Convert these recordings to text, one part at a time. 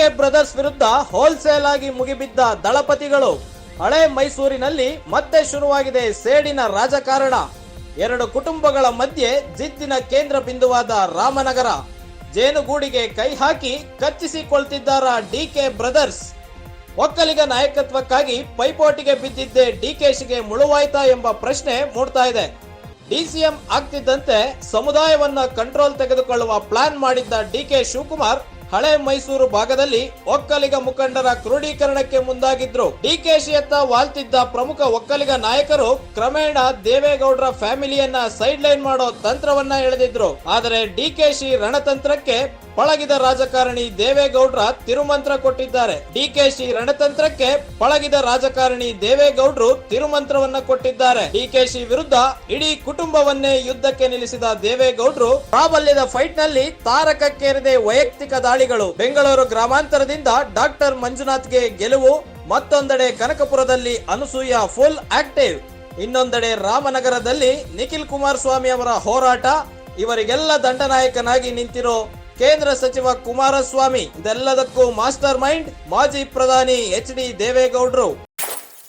DK brothers ವಿರುದ್ಧ wholesale ಆಗಿ ಮುಗಿಬಿದ್ದ ದಳಪತಿಗಳು ಹಳೆ ಮೈಸೂರಿನಲ್ಲಿ ಮತ್ತೆ ಶುರುವಾಗಿದೆ ಸೇಡಿನ ರಾಜಕಾರಣ. ಎರಡು ಕುಟುಂಬಗಳ ಮಧ್ಯೆ ಜಿದ್ದಿನ ಕೇಂದ್ರ ಬಿಂದುವಾದ ರಾಮನಗರ. ಜೇನುಗೂಡಿಗೆ ಕೈ ಹಾಕಿ ಕಚ್ಚಿಸಿಕೊಳ್ತಿದ್ದಾರ ಡಿಕೆ ಬ್ರದರ್ಸ್. ಒಕ್ಕಲಿಗ ನಾಯಕತ್ವಕ್ಕಾಗಿ ಪೈಪೋಟಿಗೆ ಬಿದ್ದಿದ್ದೆ ಡಿಕೆಶಿಗೆ ಮುಳುವಾಯ್ತಾ ಎಂಬ ಪ್ರಶ್ನೆ ಮೂಡ್ತಾ ಇದೆ. ಡಿಸಿಎಂ ಆಗ್ತಿದ್ದಂತೆ ಸಮುದಾಯವನ್ನ ಕಂಟ್ರೋಲ್ ತೆಗೆದುಕೊಳ್ಳುವ ಪ್ಲಾನ್ ಮಾಡಿದ್ದ ಡಿಕೆ ಶಿವಕುಮಾರ್ ಹಳೆ ಮೈಸೂರು ಭಾಗದಲ್ಲಿ ಒಕ್ಕಲಿಗ ಮುಖಂಡರ ಕ್ರೋಢೀಕರಣಕ್ಕೆ ಮುಂದಾಗಿದ್ರು. ಡಿಕೆಶಿಯತ್ತ ವಾಲ್ತಿದ್ದ ಪ್ರಮುಖ ಒಕ್ಕಲಿಗ ನಾಯಕರು ಕ್ರಮೇಣ ದೇವೇಗೌಡರ ಫ್ಯಾಮಿಲಿಯನ್ನ ಸೈಡ್ ಲೈನ್ ಮಾಡೋ ತಂತ್ರವನ್ನ ಎಳೆದಿದ್ರು. ಆದರೆ ಡಿಕೆಶಿ ರಣತಂತ್ರಕ್ಕೆ ಪಳಗಿದ ರಾಜಕಾರಣಿ ದೇವೇಗೌಡ್ರ ತಿರುಮಂತ್ರ ಕೊಟ್ಟಿದ್ದಾರೆ. ಡಿಕೆಶಿ ರಣತಂತ್ರಕ್ಕೆ ಪಳಗಿದ ರಾಜಕಾರಣಿ ದೇವೇಗೌಡ್ರು ತಿರುಮಂತ್ರವನ್ನ ಕೊಟ್ಟಿದ್ದಾರೆ. ಡಿಕೆಶಿ ವಿರುದ್ಧ ಇಡೀ ಕುಟುಂಬವನ್ನೇ ಯುದ್ಧಕ್ಕೆ ನಿಲ್ಲಿಸಿದ ದೇವೇಗೌಡ್ರು ಪ್ರಾಬಲ್ಯದ ಫೈಟ್ನಲ್ಲಿ ತಾರಕಕ್ಕೇರಿದೆ ವೈಯಕ್ತಿಕ ದಾಳಿಗಳು. ಬೆಂಗಳೂರು ಗ್ರಾಮಾಂತರದಿಂದ ಡಾಕ್ಟರ್ ಮಂಜುನಾಥ್ಗೆ ಗೆಲುವು, ಮತ್ತೊಂದೆಡೆ ಕನಕಪುರದಲ್ಲಿ ಅನಸೂಯ ಫುಲ್ ಆಕ್ಟಿವ್, ಇನ್ನೊಂದೆಡೆ ರಾಮನಗರದಲ್ಲಿ ನಿಖಿಲ್ ಕುಮಾರಸ್ವಾಮಿ ಅವರ ಹೋರಾಟ, ಇವರಿಗೆಲ್ಲ ದಂಡನಾಯಕನಾಗಿ ನಿಂತಿರೋ ಕೇಂದ್ರ ಸಚಿವ ಕುಮಾರಸ್ವಾಮಿ. ಇದೆಲ್ಲದಕ್ಕೂ ಮಾಸ್ಟರ್ ಮೈಂಡ್, ಮಾಜಿ ಪ್ರಧಾನಿ ಎಚ್ ಡಿ ದೇವೇಗೌಡರು.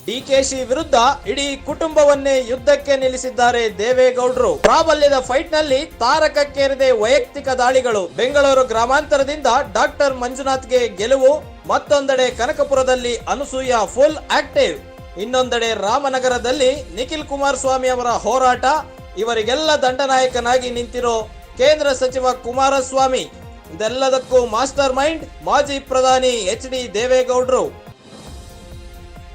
ಡಿಕೆಶಿ ವಿರುದ್ಧ ಇಡೀ ಕುಟುಂಬವನ್ನೇ ಯುದ್ಧಕ್ಕೆ ನಿಲ್ಲಿಸಿದ್ದಾರೆ ದೇವೇಗೌಡರು. ಪ್ರಾಬಲ್ಯದ ಫೈಟ್ನಲ್ಲಿ ತಾರಕಕ್ಕೇರಿದೆ ವೈಯಕ್ತಿಕ ದಾಳಿಗಳು. ಬೆಂಗಳೂರು ಗ್ರಾಮಾಂತರದಿಂದ ಡಾಕ್ಟರ್ ಮಂಜುನಾಥ್ಗೆ ಗೆಲುವು, ಮತ್ತೊಂದೆಡೆ ಕನಕಪುರದಲ್ಲಿ ಅನಸೂಯ ಫುಲ್ ಆಕ್ಟಿವ್. ಇನ್ನೊಂದೆಡೆ ರಾಮನಗರದಲ್ಲಿ ನಿಖಿಲ್ ಕುಮಾರಸ್ವಾಮಿ ಅವರ ಹೋರಾಟ. ಇವರಿಗೆಲ್ಲ ದಂಡನಾಯಕನಾಗಿ ನಿಂತಿರೋ ಕೇಂದ್ರ ಸಚಿವ ಕುಮಾರಸ್ವಾಮಿ. ಇದೆಲ್ಲದಕ್ಕೂ ಮಾಸ್ಟರ್ ಮೈಂಡ್ ಮಾಜಿ ಪ್ರಧಾನಿ ಎಚ್ ಡಿ ದೇವೇಗೌಡರು.